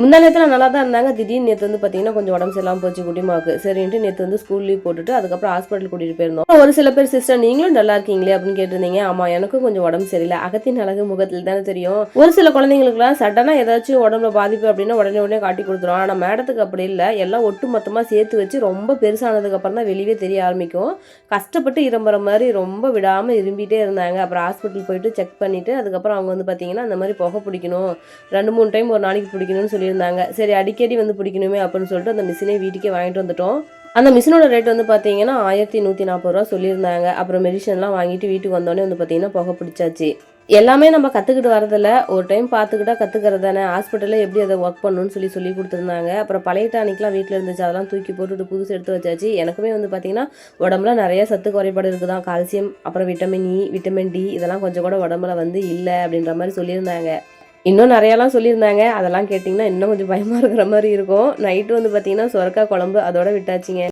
முந்தா நேரத்தில் நல்லா தான் இருந்தாங்க. திடீர்னு நேற்று வந்து பார்த்தீங்கன்னா கொஞ்சம் உடம்பு சரியில்லாமல் போச்சு குட்டிமாக்கு சரின்ட்டு நேற்று வந்து ஸ்கூல் லீவ் போட்டுட்டு அதுக்கப்புறம் ஹாஸ்பிட்டல் கூட்டிகிட்டு போயிருந்தோம். ஒரு சில பேர் சிஸ்டர் நீங்களும் நல்லா இருக்கீங்களே? அப்படின்னு கேட்டிருந்தீங்க. ஆமாம் எனக்கும் கொஞ்சம் உடம்பு சரியில்லை. அகத்தின் அழகு முகத்தில் தானே தெரியும். ஒரு சில குழந்தைங்களுக்குலாம் சடனாக ஏதாச்சும் உடம்புல பாதிப்பு அப்படின்னா உடனே உடனே காட்டி கொடுத்துரும். ஆனால் மேடத்துக்கு அப்படி இல்லை. எல்லாம் ஒட்டு மொத்தமாக சேர்த்து வச்சு ரொம்ப பெருசானதுக்கு அப்புறம் தான் வெளியே தெரிய ஆரம்பிக்கும். கஷ்டப்பட்டு இரும்புற மாதிரி ரொம்ப விடாமல் இரும்பிகிட்டே இருந்தாங்க. அப்புறம் ஹாஸ்பிட்டல் போயிட்டு செக் பண்ணிவிட்டு அதுக்கப்புறம் அவங்க வந்து பார்த்தீங்கன்னா அந்த மாதிரி புகை பிடிக்கணும். ரெண்டு மூணு டைம் ஒரு நாளைக்கு பிடிக்கணும்னு சொல்லி சொல்லியிருந்தாங்க. சரி அடிக்கடி வந்து பிடிக்கணுமே அப்படின்னு சொல்லிட்டு அந்த மிஷினே வீட்டுக்கே வாங்கிட்டு வந்துட்டோம். அந்த மிஷினோட ரேட் வந்து பார்த்தீங்கன்னா ஆயிரத்தி நூற்றி நாற்பது ரூபா சொல்லியிருந்தாங்க. அப்புறம் மெடிஷன்லாம் வாங்கிட்டு வீட்டுக்கு வந்தோடனே வந்து பார்த்தீங்கன்னா புகை பிடிச்சாச்சு. எல்லாமே நம்ம கற்றுக்கிட்டு வரதில்ல ஒரு டைம் பார்த்துக்கிட்டா கற்றுக்கிறது தானே. ஹாஸ்பிட்டலில் எப்படி அதை ஒர்க் பண்ணணும்னு சொல்லி சொல்லி கொடுத்துருந்தாங்க. அப்புறம் பழைய டானிக்லாம் வீட்டில் இருந்துச்சு. அதெல்லாம் தூக்கி போட்டுட்டு புதுசு எடுத்து வச்சாச்சு. எனக்குமே வந்து பார்த்தீங்கன்னா உடம்புல நிறைய சத்து குறைபாடு இருக்குது தான் கால்சியம் அப்புறம் விட்டமின் இ விட்டமின் டி இதெல்லாம் கொஞ்சம் கூட உடம்புல வந்து இல்லை அப்படின்ற மாதிரி சொல்லியிருந்தாங்க. இன்னும் நிறையாலாம் சொல்லியிருந்தாங்க. அதெல்லாம் கேட்டிங்கன்னா இன்னும் கொஞ்சம் பயமாக இருக்கிற மாதிரி இருக்கும். நைட்டு வந்து பார்த்தீங்கன்னா சொரக்காய் குழம்பு அதோட விட்டாச்சுங்க.